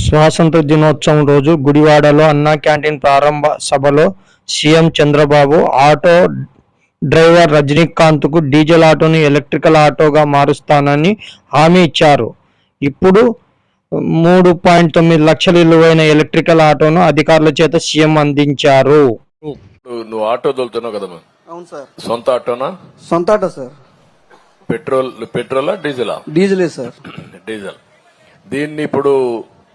స్వాతంత్ర దినోత్సవం రోజు గుడివాడలో అన్నా క్యాంటీన్ ప్రారంభ సభలో సీఎం చంద్రబాబు ఆటో డ్రైవర్ రజనీకాంత్కు డీజిల్ ఆటోని ఎలక్ట్రికల్ ఆటోగా మారుస్తానని హామీ ఇచ్చారు. ఇప్పుడు మూడు పాయింట్ తొమ్మిది లక్షల విలువైన ఎలక్ట్రికల్ ఆటోను అధికారుల చేత సీఎం అందించారు. నువ్వు ఆటో తోలుతున్నావు కదమ్మా అవును సార్. సొంత ఆటోనా? సొంత ఆటో సార్. పెట్రోల్ పెట్రోలా డీజిలా? డీజిలే సార్. డీజిల్. దీన్ని ఇప్పుడు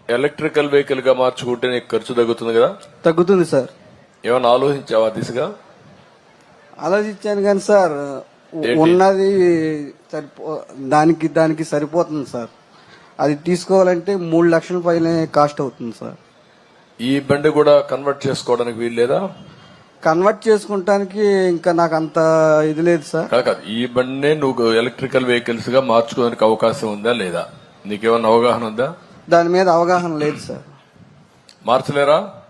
ఎలక్ట్రికల్ వెహికల్గా మార్చుకుంటే నీకు ఖర్చు తగ్గుతుంది కదా? తగ్గుతుంది సార్. ఏమైనా ఆలోచించావా దిశగా? ఆలోచించాను కానీ సార్? ఉన్నది సరిపో దానికి దానికి సరిపోతుంది సార్. అది తీసుకోవాలంటే మూడు లక్షల పైన కాస్ట్ అవుతుంది సార్. ఈ బండి కూడా కన్వర్ట్ చేసుకోవడానికి వీలు లేదా? కన్వర్ట్ చేసుకుంటానికి ఇంకా నాకు అంత ఇది లేదు సార్. కాదు కాదు. ఈ బండినే నువ్వు ఎలక్ట్రికల్ వెహికల్స్గా మార్చుకోవడానికి అవకాశం ఉందా లేదా? నీకేమన్నా అవగాహన ఉందా? దాని మీద అవగాహన లేదు సార్. మార్చలేరా?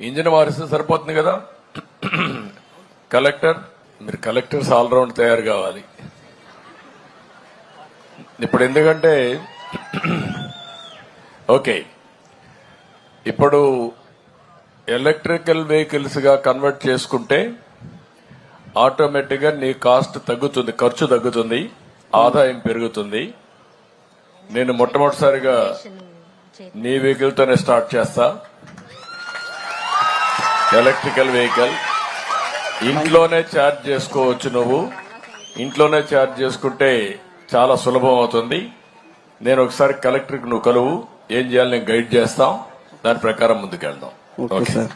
ఇంజిన్ మారిస్తే సరిపోతుంది కదా? కలెక్టర్ మీరు కలెక్టర్స్ ఆల్రౌండ్ తయారు కావాలి. ఇప్పుడు ఎందుకంటే ఓకే. ఇప్పుడు ఎలక్ట్రికల్ వెహికల్స్గా కన్వర్ట్ చేసుకుంటే ఆటోమేటిక్గా నీ కాస్ట్ తగ్గుతుంది ఖర్చు తగ్గుతుంది ఆదాయం పెరుగుతుంది. నేను మొట్టమొదటిసారిగా నీ వెహికల్ తోనే స్టార్ట్ చేస్తా. ఎలక్ట్రికల్ వెహికల్ ఇంట్లోనే ఛార్జ్ చేసుకోవచ్చు నువ్వు. ఇంట్లోనే ఛార్జ్ చేసుకుంటే చాలా సులభం అవుతుంది. నేను ఒకసారి కలెక్టర్కి నువ్వు కలువు. ఏం చేయాలి నేను గైడ్ చేస్తాం. దాని ప్రకారం ముందుకెళ్దాం. Okay sir